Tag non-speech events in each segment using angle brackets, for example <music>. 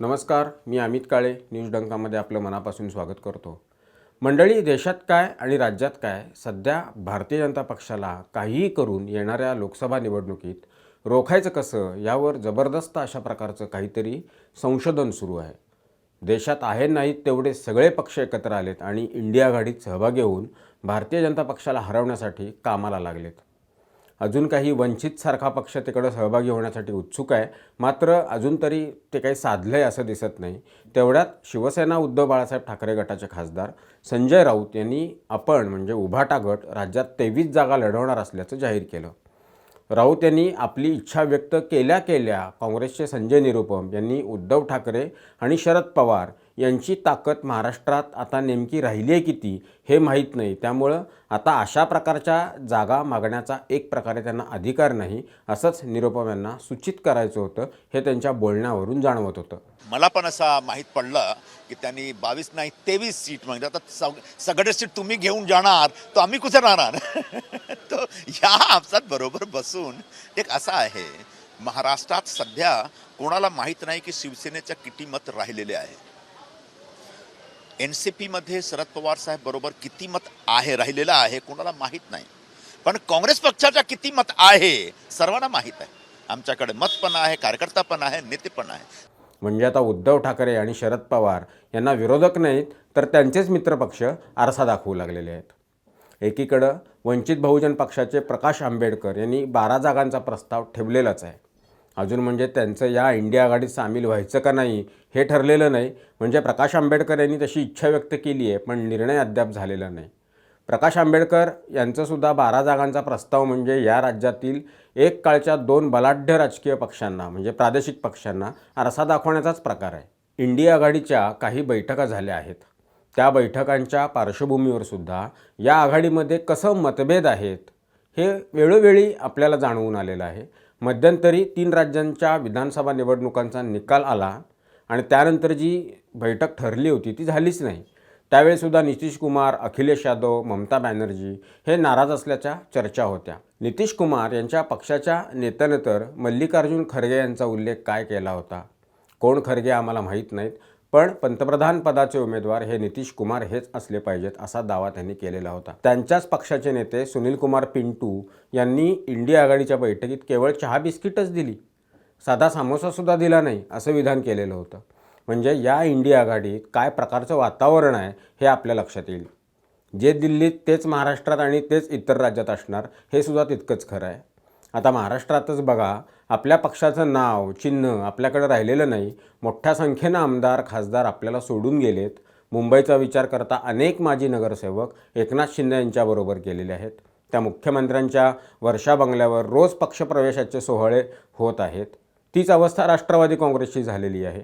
नमस्कार मी अमित काळे न्यूज डंकामध्ये आपलं मनापासून स्वागत करतो. मंडळी देशात काय आणि राज्यात काय सध्या भारतीय जनता पक्षाला काहीही करून येणाऱ्या लोकसभा निवडणुकीत रोखायचं कसं यावर जबरदस्त अशा प्रकारचं काहीतरी संशोधन सुरू आहे. देशात आहे नाहीत तेवढे सगळे पक्ष एकत्र आलेत आणि इंडिया आघाडीत सहभागी होऊन भारतीय जनता पक्षाला हरवण्यासाठी कामाला लागलेत. अजून काही वंचितसारखा पक्ष तिकडं सहभागी होण्यासाठी उत्सुक आहे. मात्र अजून तरी ते काही साधलं आहे असं दिसत नाही. तेवढ्यात शिवसेना उद्धव बाळासाहेब ठाकरे गटाचे खासदार संजय राऊत यांनी आपण म्हणजे उभाटा गट राज्यात तेवीस जागा लढवणार असल्याचं जाहीर केलं. राऊत यांनी आपली इच्छा व्यक्त केल्या केल्या काँग्रेसचे संजय निरुपम यांनी उद्धव ठाकरे आणि शरद पवार यांची ताकद महाराष्ट्रात आता नेमकी राहिली आहे किती हे माहीत नाही. त्यामुळं आता अशा प्रकारच्या जागा मागण्याचा एक प्रकारे त्यांना अधिकार नाही असंच निरुपम यांना सूचित करायचं होतं हे त्यांच्या बोलण्यावरून जाणवत होतं. मला पण असा माहीत पडलं की त्यांनी बावीस नाही तेवीस सीट म्हणजे आता सग सगळे सीट तुम्ही घेऊन जाणार तर आम्ही कुठे राहणार? <laughs> तर या आपसात बरोबर बसून एक असा आहे महाराष्ट्रात सध्या कोणाला माहीत नाही की शिवसेनेच्या किती मत राहिलेले आहे. एन सी पीमध्ये शरद पवार साहेब बरोबर किती मत आहे राहिलेलं आहे कोणाला माहीत नाही. पण काँग्रेस पक्षाच्या किती मत आहे सर्वांना माहीत आहे. आमच्याकडे मत पण आहे कार्यकर्ता पण आहे नेते पण आहे. म्हणजे आता उद्धव ठाकरे आणि शरद पवार यांना विरोधक नाहीत तर त्यांचेच मित्रपक्ष आरसा दाखवू लागलेले आहेत. एकीकडं वंचित बहुजन पक्षाचे प्रकाश आंबेडकर यांनी बारा जागांचा प्रस्ताव ठेवलेलाच आहे. अजून म्हणजे त्यांचं या इंडिया आघाडीत सामील व्हायचं का नाही हे ठरलेलं नाही. म्हणजे प्रकाश आंबेडकर यांनी तशी इच्छा व्यक्त केली आहे पण निर्णय अद्याप झालेला नाही. प्रकाश आंबेडकर यांचंसुद्धा बारा जागांचा प्रस्ताव म्हणजे या राज्यातील एक काळच्या दोन बलाढ्य राजकीय पक्षांना म्हणजे प्रादेशिक पक्षांना आरसा दाखवण्याचाच प्रकार आहे. इंडिया आघाडीच्या काही बैठका झाल्या आहेत. त्या बैठकांच्या पार्श्वभूमीवर सुद्धा या आघाडीमध्ये कसं मतभेद आहेत हे वेळोवेळी आपल्याला जाणवून आलेलं आहे. मध्यंतरी तीन राज्यांच्या विधानसभा निवडणुकांचा निकाल आला आणि त्यानंतर जी बैठक ठरली होती ती झालीच नाही. त्यावेळीसुद्धा नितीश कुमार अखिलेश यादव ममता बॅनर्जी हे नाराज असल्याच्या चर्चा होत्या. नितीश कुमार यांच्या पक्षाच्या नेत्यानं तर मल्लिकार्जुन खरगे यांचा उल्लेख काय केला होता? कोण खरगे आम्हाला माहीत नाहीत. पण पंतप्रधान पदाचे उमेदवार हे नितीश कुमार हेच असले पाहिजेत असा दावा त्यांनी केलेला होता. त्यांच्याच पक्षाचे नेते सुनील कुमार पिंटू यांनी इंडिया आघाडीच्या बैठकीत केवळ चहा बिस्किटच दिली. साधा सामोसासुद्धा दिला नाही असं विधान केलेलं होतं. म्हणजे या इंडिया आघाडीत काय प्रकारचं वातावरण आहे हे आपल्या लक्षात येईल. जे दिल्लीत तेच महाराष्ट्रात आणि तेच इतर राज्यात असणार हे सुद्धा तितकंच खरं आहे. आता महाराष्ट्रातच बघा आपल्या पक्षाचं नाव चिन्ह आपल्याकडे राहिलेलं नाही. मोठ्या संख्येनं आमदार खासदार आपल्याला सोडून गेलेत. मुंबईचा विचार करता अनेक माजी नगरसेवक एकनाथ शिंदे यांच्याबरोबर गेलेले आहेत. त्या मुख्यमंत्र्यांच्या वर्षा बंगल्यावर रोज पक्षप्रवेशाचे सोहळे होत आहेत. तीच अवस्था राष्ट्रवादी काँग्रेसची झालेली आहे.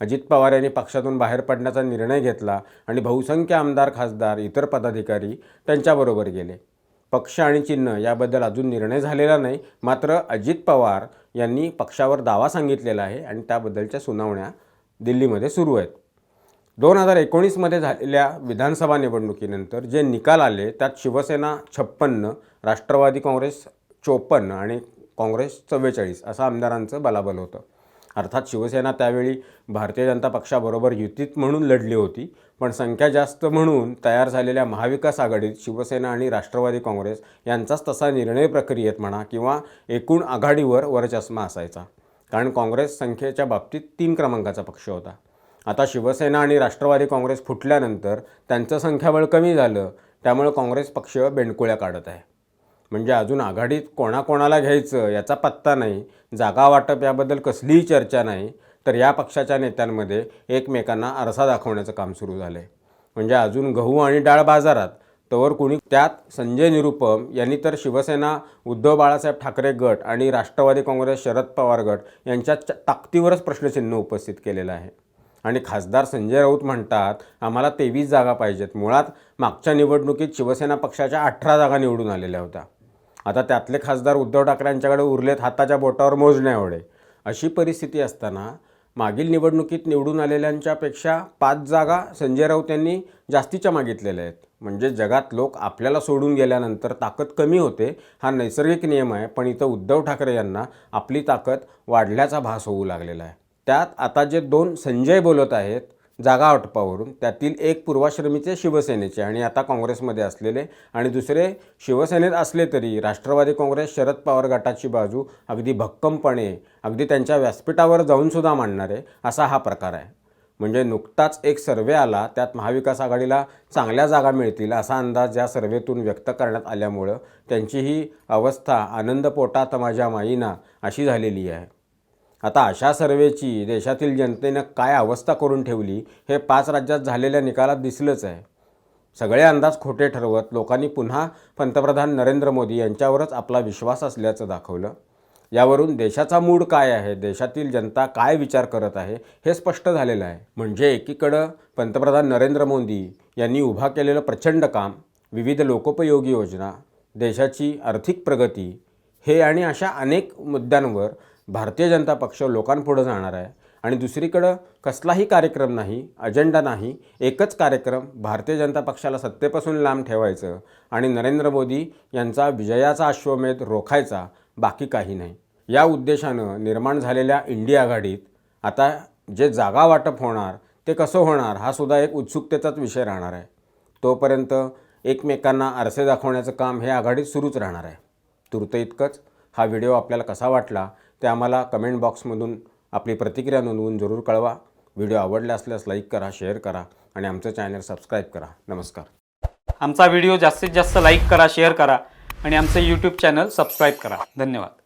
अजित पवार यांनी पक्षातून बाहेर पडण्याचा निर्णय घेतला आणि बहुसंख्य आमदार खासदार इतर पदाधिकारी त्यांच्याबरोबर गेले. पक्ष आणि चिन्ह याबद्दल अजून निर्णय झालेला नाही. मात्र अजित पवार यांनी पक्षावर दावा सांगितलेला आहे आणि त्याबद्दलच्या सुनावण्या दिल्लीमध्ये सुरू आहेत. दोन हजार एकोणीसमध्ये झालेल्या विधानसभा निवडणुकीनंतर जे निकाल आले त्यात शिवसेना छप्पन्न राष्ट्रवादी काँग्रेस चोपन्न आणि काँग्रेस चव्वेचाळीस असं आमदारांचं बलाबल होतं. अर्थात शिवसेना त्यावेळी भारतीय जनता पक्षाबरोबर युतीत म्हणून लढली होती पण संख्या जास्त म्हणून तयार झालेल्या महाविकास आघाडीत शिवसेना आणि राष्ट्रवादी काँग्रेस यांचाच तसा निर्णय प्रक्रियेत म्हणा किंवा एकूण आघाडीवर वरचष्मा असायचा. कारण काँग्रेस संख्येच्या बाबतीत तीन क्रमांकाचा पक्ष होता. आता शिवसेना आणि राष्ट्रवादी काँग्रेस फुटल्यानंतर त्यांचं संख्याबळ कमी झालं त्यामुळे काँग्रेस पक्ष बेंडकुळ्या काढत आहे. म्हणजे अजून आघाडीत कोणाकोणाला घ्यायचं याचा पत्ता नाही जागा वाटप याबद्दल कसलीही चर्चा नाही तर या पक्षाच्या नेत्यांमध्ये एकमेकांना आरसा दाखवण्याचं काम सुरू झालं आहे म्हणजे अजून गहू आणि डाळ बाजारात तवर कुणी त्यात संजय निरुपम यांनी तर शिवसेना उद्धव बाळासाहेब ठाकरे गट आणि राष्ट्रवादी काँग्रेस शरद पवार गट यांच्या ताकदीवरच प्रश्नचिन्ह उपस्थित केलेलं आहे. आणि खासदार संजय राऊत म्हणतात आम्हाला तेवीस जागा पाहिजेत. मुळात मागच्या निवडणुकीत शिवसेना पक्षाच्या अठरा जागा निवडून आलेल्या होत्या. आता त्यातले खासदार उद्धव ठाकरे यांच्याकडे उरलेत हाताच्या बोटावर मोजण्या एवढे. अशी परिस्थिती असताना मागील निवडणुकीत निवडून आलेल्यांच्यापेक्षा पाच जागा संजय राऊत यांनी जास्तीच्या मागितलेल्या आहेत. म्हणजे जगात लोक आपल्याला सोडून गेल्यानंतर ताकद कमी होते हा नैसर्गिक नियम आहे पण इथं उद्धव ठाकरे यांना आपली ताकद वाढल्याचा भास होऊ लागलेला आहे. त्यात आता जे दोन संजय बोलत आहेत जागा वाटपावरून त्यातील एक पूर्वाश्रमीचे शिवसेनेचे आणि आता काँग्रेसमध्ये असलेले आणि दुसरे शिवसेनेत असले तरी राष्ट्रवादी काँग्रेस शरद पवार गटाची बाजू अगदी भक्कमपणे अगदी त्यांच्या व्यासपीठावर जाऊनसुद्धा मांडणारे असा हा प्रकार आहे. म्हणजे नुकताच एक सर्वे आला त्यात महाविकास आघाडीला चांगल्या जागा मिळतील असा अंदाज या सर्वेतून व्यक्त करण्यात आल्यामुळं त्यांची ही अवस्था आनंद पोटात माझ्या माईना अशी झालेली आहे. आता अशा सर्वेची देशातील जनतेनं काय अवस्था करून ठेवली हे पाच राज्यात झालेल्या निकालात दिसलंच आहे. सगळे अंदाज खोटे ठरवत लोकांनी पुन्हा पंतप्रधान नरेंद्र मोदी यांच्यावरच आपला विश्वास असल्याचं दाखवलं. यावरून देशाचा मूड काय आहे देशातील जनता काय विचार करत आहे हे स्पष्ट झालेलं आहे. म्हणजे एकीकडं पंतप्रधान नरेंद्र मोदी यांनी उभा केलेलं प्रचंड काम विविध लोकोपयोगी योजना देशाची आर्थिक प्रगती हे आणि अशा अनेक मुद्द्यांवर भारतीय जनता पक्ष लोकांपुढं जाणार आहे. आणि दुसरीकडं कसलाही कार्यक्रम नाही अजेंडा नाही एकच कार्यक्रम भारतीय जनता पक्षाला सत्तेपासून लांब ठेवायचं आणि नरेंद्र मोदी यांचा विजयाचा अश्वमेध रोखायचा बाकी काही नाही. या उद्देशानं निर्माण झालेल्या इंडिया आघाडीत आता जे जागा वाटप होणार ते कसं होणार हा सुद्धा एक उत्सुकतेचाच विषय राहणार आहे. तोपर्यंत एकमेकांना आरसे दाखवण्याचं काम हे आघाडीत सुरूच राहणार आहे. तुर्त इतकंच. हा व्हिडिओ आपल्याला कसा वाटला ते आम्हाला कमेंट बॉक्समधून आपली प्रतिक्रिया नोंदवून जरूर कळवा. व्हिडिओ आवडला असल्यास लाईक करा शेअर करा आणि आमचं चॅनल सबस्क्राईब करा. नमस्कार. आमचा व्हिडिओ जास्तीत जास्त लाईक करा शेअर करा आणि आमचं यूट्यूब चॅनल सबस्क्राईब करा. धन्यवाद.